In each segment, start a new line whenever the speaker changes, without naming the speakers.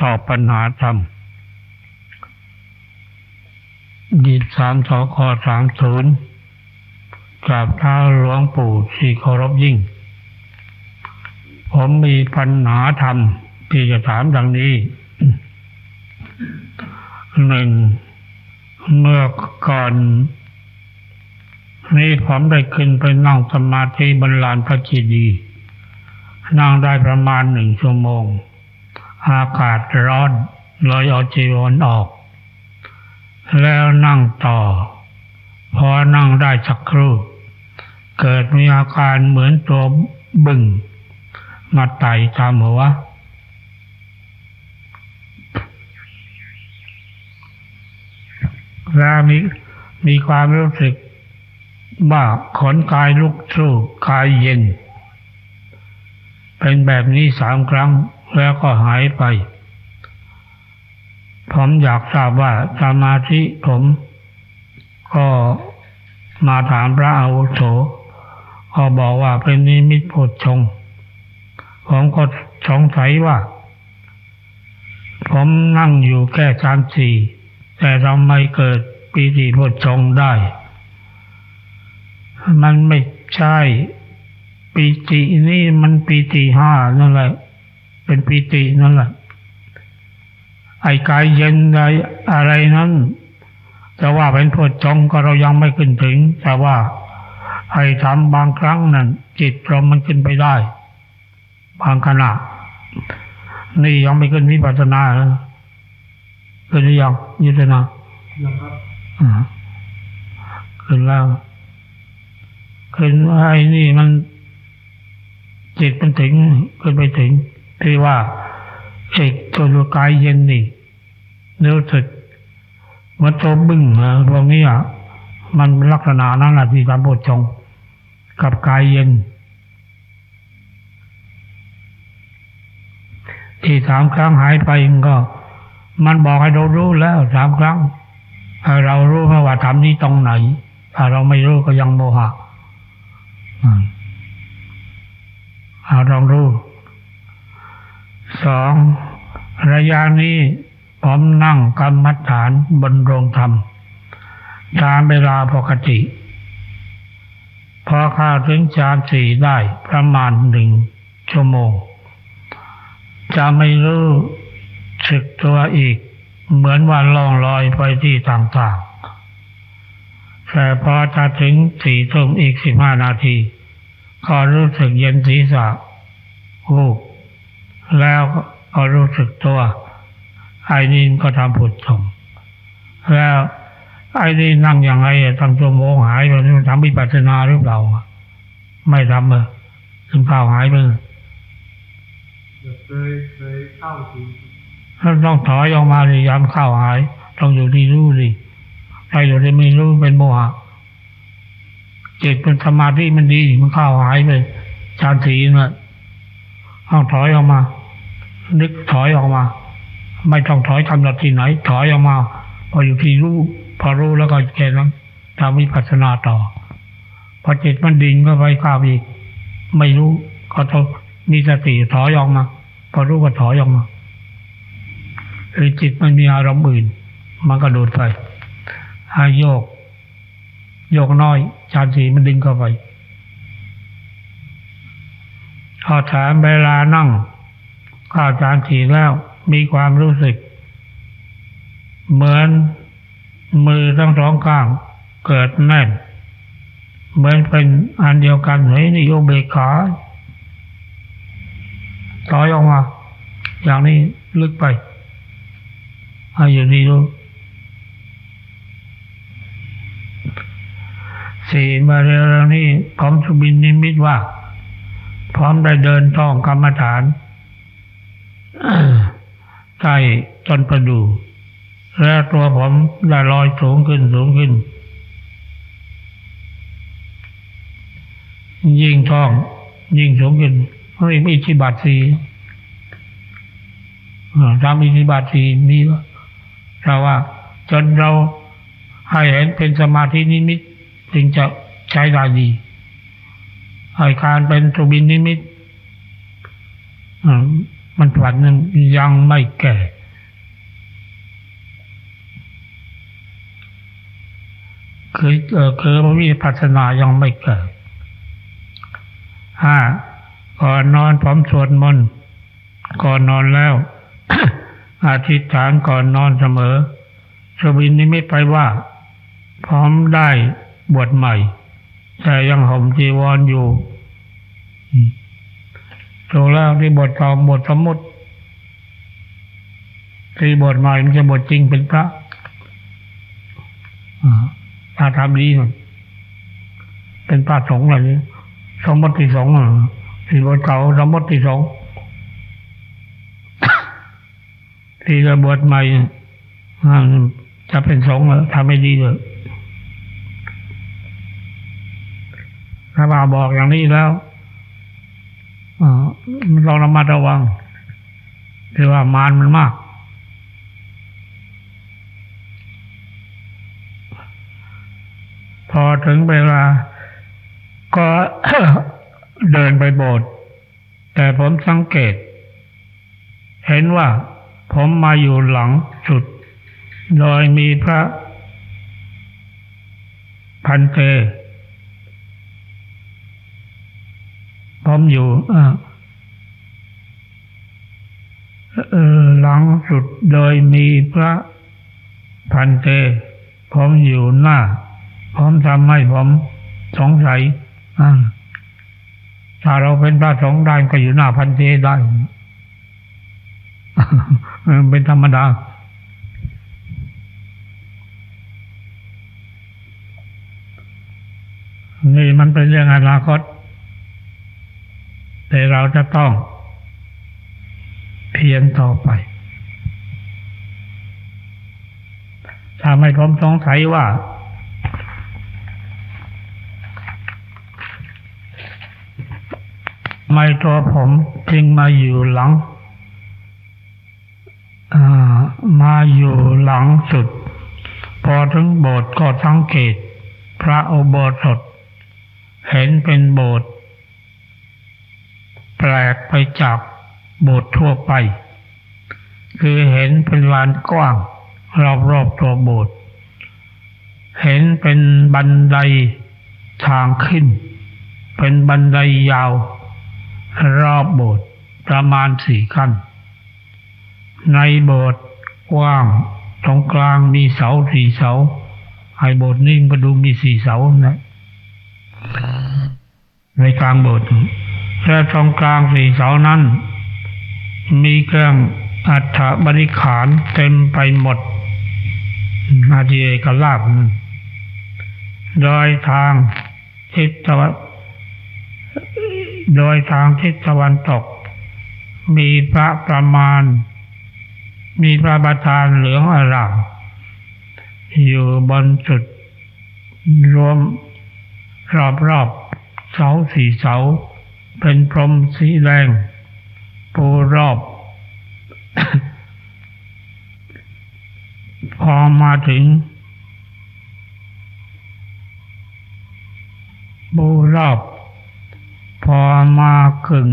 ตอบปัญหาธรรมดีสามสคสามศูนย์กราบเท้าหลวงปู่ที่เคารพยิ่ง ผมมีปัญหาธรรมที่จะถามดังนี้หนึ่งเมื่อก่อน นี้ผมได้ขึ้นไปนั่งสมาธิบนลานพระจีดี นั่งได้ประมาณหนึ่งชั่วโมง อากาศร้อนเลยเอาจีวรออก แล้วนั่งต่อ พอนั่งได้สักครู่ เกิดมีอาการเหมือนตัวบึ่งมาไต่ตามหัวแล้วมีมีความรู้สึกว่าขนกายลุกสู้กายเย็น เป็นแบบนี้สามครั้ง แล้วก็หายไป ผมอยากทราบว่าสมาธิผม ก็มาถามพระอาวุโสก็บอกว่าเป็นนิมิตโพชง ผมก็สงสัยว่า ผมนั่งอยู่แค่สามสี่แต่ทำไมเกิดปีติโพชงได้ มันไม่ใช่ปีตินี่มันปีติห้านั่นแหละ เป็นปีตินั่นแหละไอ้กายเย็นอะไรอะไรนั้นแต่ว่าเป็นโพชฌงค์ก็เรายังไม่ขึ้นถึง แต่ว่าไอ้ทำบางครั้งนั้นจิตเรามันขึ้นไปได้ บางขณะ นี่ยังไม่ขึ้นวิปัสสนานะขึ้นหรือยังยุทธนา
ยังครับ
อ่าขึ้นแล้วขึ้นไอ้นี่มันจิตมันถึงขึ้นไปถึง ที่ว่าเอกตัวกายเย็นนี่รู้สึกว่าตัวบึ้งนะพวกนี้อะมันลักษณะนั้นแหละที่สามบทจงกับกายเย็น ที่สามครั้งหายไปมันก็ มันบอกให้เรารู้แล้วสามครั้งถ้เรารู้เพราะว่าทำนี้ตรงไหน ถ้าเราไม่รู้ก็ยังโมหะอืมเอาลองรู้ สองระยะนี้ผมนั่งกรรมฐานบนโรงธรรม ตามเวลาปกติ พอข้าถึงฌานสี่ได้ประมาณหนึ่งชั่วโมง จะไม่รู้สึกตัวอีก เหมือนว่าล่องลอยไปที่ต่างๆ แต่พอจะถึงสี่ทุ่มอีกสิบห้านาที ก็รู้สึกเย็นศีรษะวูบ แล้วก็รู้สึกตัว ไอ้นี่ก็ทำผุดชงแล้วไอ้นี่นั่งอย่างไรอะตั้งชั่วโมงหายไปทำวิปัสสนาหรือเปล่าอะไม่ทำเลยถึงเปล่าหายไปเลย
เคยเคยเข้าถึง
ถ้าต้องถอยออกมาเลยยามเข้าหาย ต้องอยู่ที่รู้สิถ้าอยู่ที่ไม่รู้เป็นโมหะจิตเป็นสมาธิมันดีมันเข้าหายไปฌานสีน่ะ ต้องถอยออกมา นึกถอยออกมา ไม่ต้องถอยทำหนักที่ไหน ถอยออกมา พออยู่ที่รู้พอรู้แล้วก็แค่นั้นทำวิปัสสนาต่อ พอจิตมันดิ่งก็ไปข้าวอีก ไม่รู้ก็ต้องมีสติถอยออกมา พอรู้ก็ถอยออกมาหรือจิตมันมีอารมณ์อื่น มันก็โดดไปให้โยก โยกน้อย ชานสีมันดึงเข้าไป พอถามเวลานั่ง ข้าชานสีแล้ว มีความรู้สึก เหมือนมือทั้งสองข้างเกิดแน่น เหมือนเป็นอันเดียวกันเฮ้ยนี่โยเบกขาถอยออกมา อย่างนี้ลึกไปให้อยู่ดีรู้สี่มาเร็วๆนี้ผมสุบินนิมิตว่า พร้อมได้เดินท่องกรรมฐานใกล้จนประดูและตัวผมได้ลอยสูงขึ้นสูงขึ้น ยิ่งท่อง ยิ่งสูงขึ้นเรียกอิทธิบาทสีทำอิทธิบาทสีมีว่าเราว่า จนเราให้เห็นเป็นสมาธินิมิตถึงจะใช้ได้ดี ให้การเป็นสุบินนิมิตมันฝันนั้นยังไม่แก่ คือเออคือวิปัสสนายังไม่เกิดห้าก่อนนอนผมสวดมนต์ก่อนนอนแล้วอธิษฐานก่อนนอนเสมอสวินนิมิตไปว่า พร้อมได้บวชใหม่ แต่ยังห่มจีวรอยู่อืมถูกแล้วที่บทเก่าบทสมมติที่บทใหม่มันจะบทจริงเป็นพระถ้าทำดีหน่อยเป็นพระสงฆ์อะไรนี้สมมติสงฆ์อะที่บทเก่าสมมติสงฆ์ที่จะบวชใหม่จะเป็นสงฆ์ทำไม่ดีเลย พระบาบอกอย่างนี้แล้วเราระมัดระวังคือว่ามารมันมาก พอถึงเวลา ก็เดินไปโบสถ์แต่ผมสังเกต เห็นว่าผมมาอยู่หลังสุด โดยมีพระพันเต ผมอยู่หลังสุดโดยมีพระพันเต ผมอยู่หน้า ผมทำให้ผมสงสัยถ้าเราเป็นพระสงฆ์ได้ก็อยู่หน้าพันเตได้เออเป็นธรรมดานี่มันเป็นเรื่องอนาคต แต่เราจะต้อง เพียรต่อไป ถ้าไม่ผมสงสัยว่า ไม่ตัวผมจึงมาอยู่หลังมาอยู่หลังสุด พอถึงโบสถ์ก็สังเกต พระอุโบสถเห็นเป็นโบสถ์ ปลกไปจากโบสถ์ทั่วไป คือเห็นเป็นลานกว้าง รอบๆตัวโบสถ์เห็นเป็นบันไดทางขึ้น เป็นบันไดยาว รอบโบสถ์ประมาณสี่ขั้น ในโบสถ์กว้างตรงกลางมีเสาสี่เสาไอโบสถ์นี่ก็ดูมีสี่เสานะในกลางโบสถ์ และตรงกลางสี่เสานั้น มีเครื่องอัฐบริขารเต็มไปหมด อาทีเอกลาบโดยทางทิศตะวันโดยทางทิศตะวันตก มีพระประมาณ มีพระประธานเหลืองอร่ามอยู่บนจุดรวมรอบรอบๆเสาสี่เสา เป็นพรมสีแดงปูรอบ พอมาถึงปูรอบ พอมาขึง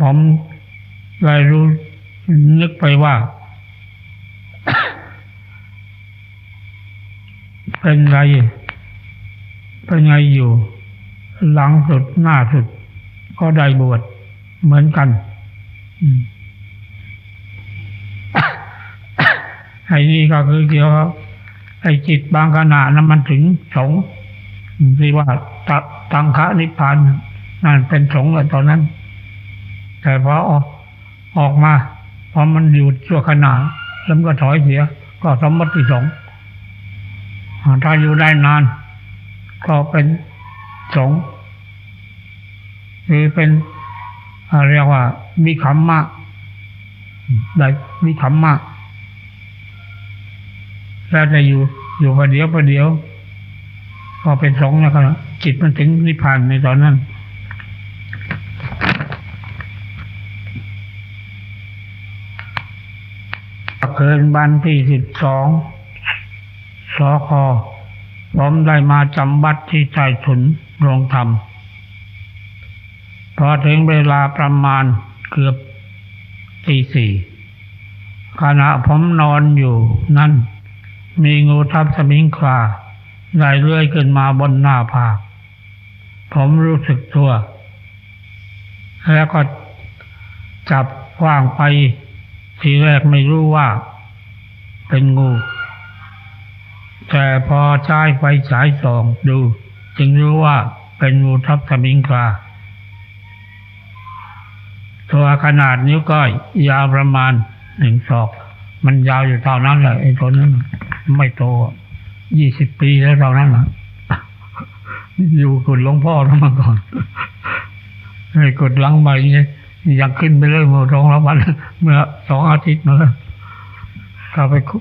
ผมเลยรู้นึกไปว่า เป็นไร เป็นไงอยู่ หลังสุดหน้าสุด ก็ได้บวชเหมือนกันไอ้นี่ก็คือเกี่ยวกับไอ้จิตบางขณะนั้นมันถึงสงที่ว่าตะตังคะนิพพานนั่นเป็นสงเลยตอนนั้น แต่พอออกออกมาพอมันอยู่ชั่วขณะแล้วมันก็ถอยเสีย ก็สมมติสงฆ์ ถ้าอยู่ได้นาน ก็เป็นสงฆ์คือเป็นเรียกว่ามีขมมะได้มีขมมะแล้วจะอยู่อยู่ประเดี๋ยวประเดี๋ยว ก็เป็นสงฆ์แล้วก็จิตมันถึงนิพพานในตอนนั้นเคืนวันที่สิบสอง สอคอผมได้มาจำบัดที่ใต้ถุนโรงธรรม พอถึงเวลาประมาณเกือบตีสี่ขณะผมนอนอยู่นั่นมีงูทับสมิงคลาได้เลื่อยขึ้นมาบนหน้าผากผมรู้สึกตัว แล้วก็จับว้างไป ทีแรกไม่รู้ว่า เป็นงู แต่พอใช้ไฟฉายส่องดู จึงรู้ว่าเป็นงูทับสมิงคาตัวขนาดนิ้วก้อยยาวประมาณหนึ่งศอก มันยาวอยู่เท่านั้นแหละไอ้ตัวนั้นไม่โตยี่สิบปีแล้วเท่านั้นแหละอยู่กุดหลวงพ่อแล้วมาก่อนไอ้กุดหลังใหม่เนี่ยยังขึ้นไปเรื่อยมาสองละวันเมื่อสองอาทิตย์มาแล้วถ้าไปคุ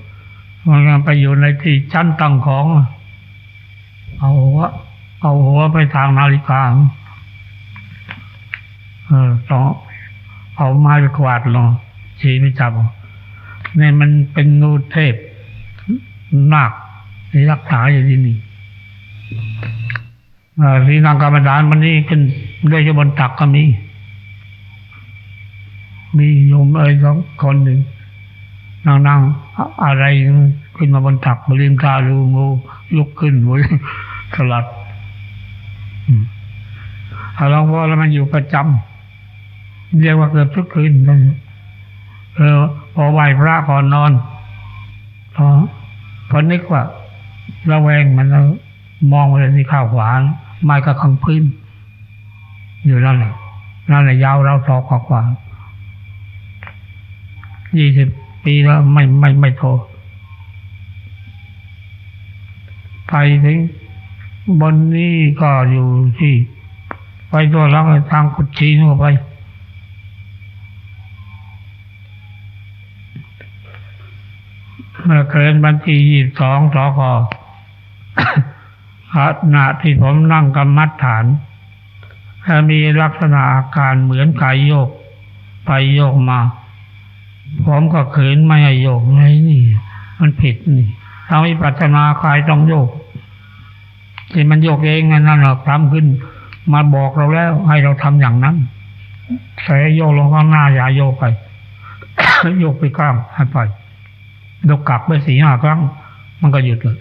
มันไปอยู่ในที่ชั้นตั้งของ เอาหัวเอาหัวไปทางนาฬิกาเออสองเอาไม้ไปกวาดลงชี้ไม่จับเนี่ยมันเป็นงูเทพนาคที่รักษาอยู่ที่นี่เอ่อที่นางกรรมฐานมันนี่ขึ้นด้วยบนตักก็มี มีโยมเอ้ยสองคนหนึ่ง นั่งนั่งอะไรขึ้นมาบนตักมาลืมตาดูงูลุกขึ้นโวยสลัดอาหลวงพ่อแล้วมันอยู่ประจำเรียกว่าเกือบทุกคืนนั่นเออพอไหว้พระก่อนนอนพอพอนึกว่าระแวงมันแล้วมองไปที่ข้าวขวานไม้กับข้างพื้น อยู่นั่นแหละนั่นแหละยาวเราสอกกว่ายี่สิบ ปีแล้วไม่ไม่ไม่โทรไปถึงบนนี้ก็อยู่ที่ ไปตัวหลังทางกุชีนู่นไป เมื่อเกินวันที่ยี่สองสอกอขณะที่ผมนั่งกำมัดฐานมีลักษณะอาการเหมือนกายโยก ไปโยกมา ผมก็เขินไม่ให้โยกไงนี่ มันผิดนี่ทำวิปัสสนาคายต้องโยกที่มันโยกเองนั่นหรอกทำขึ้น มาบอกเราแล้ว ให้เราทำอย่างนั้นใส่โยกลงข้างหน้าอย่าโยกไปโยกไปข้างให้ไปยกกลับไปสี่ห้าครั้ง มันก็หยุดเลย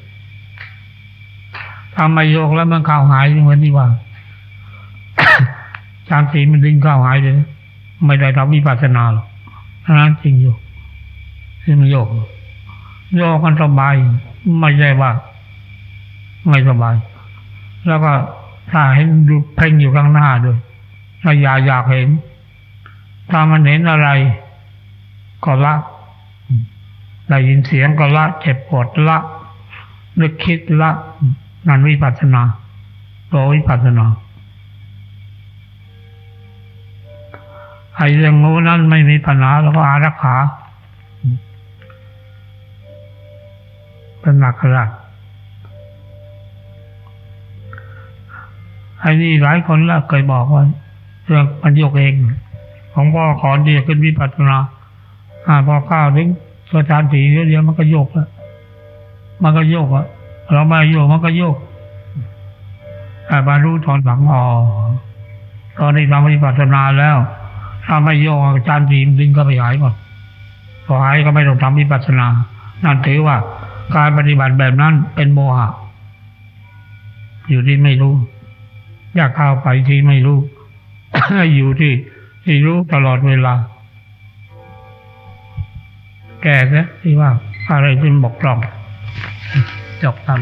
ทำไมโยกแล้วมันเข้าหายเหมือนที่ว่าจานสีมันดึงเข้าหายเลยไม่ได้ทำวิปัสสนาหรอก นนั้นจริงโยกที่มันโยกโยกมันสบาย ไม่ใช่ว่าไม่สบาย แล้วก็ถ้าเห็นดูเพ่งอยู่ข้างหน้าด้วยถ้าอยากอยากเห็น ถ้ามันเห็นอะไร ก็ละได้ยินเสียงก็ละเจ็บปวดละนึกคิดละนั่นวิปัสสนาตัววิปัสสนา ไอ้เรื่องงูนั้นไม่มีปัญหาแล้วก็อารักขา เป็นหลักหลักไอ้นี่หลายคนแล้วเคยบอกว่าเรื่องมันยกเองของพ่อขอเดียขึ้นวิปัสสนาอ่าพอก้าวถึงตัวฌานสีเดียวมันก็โยกแล้วมันก็โยกอะเราไม่โยกมันก็โยกแต่มารู้ตอนหลังอ๋อตอนนี้ทำวิปัสสนาแล้ว ถ้าไม่โยกอาจารย์สีมดึงก็ไปหายก่อนพอหายก็ไม่ต้องทำวิปัสสนา นั่นถือว่า การปฏิบัติแบบนั้นเป็นโมหะ อยู่ที่ไม่รู้ อยากเข้าไปที่ไม่รู้ อยู่ที่ที่รู้ตลอดเวลา แก่ซะที่ว่าอะไรที่บกพร่องจบกัน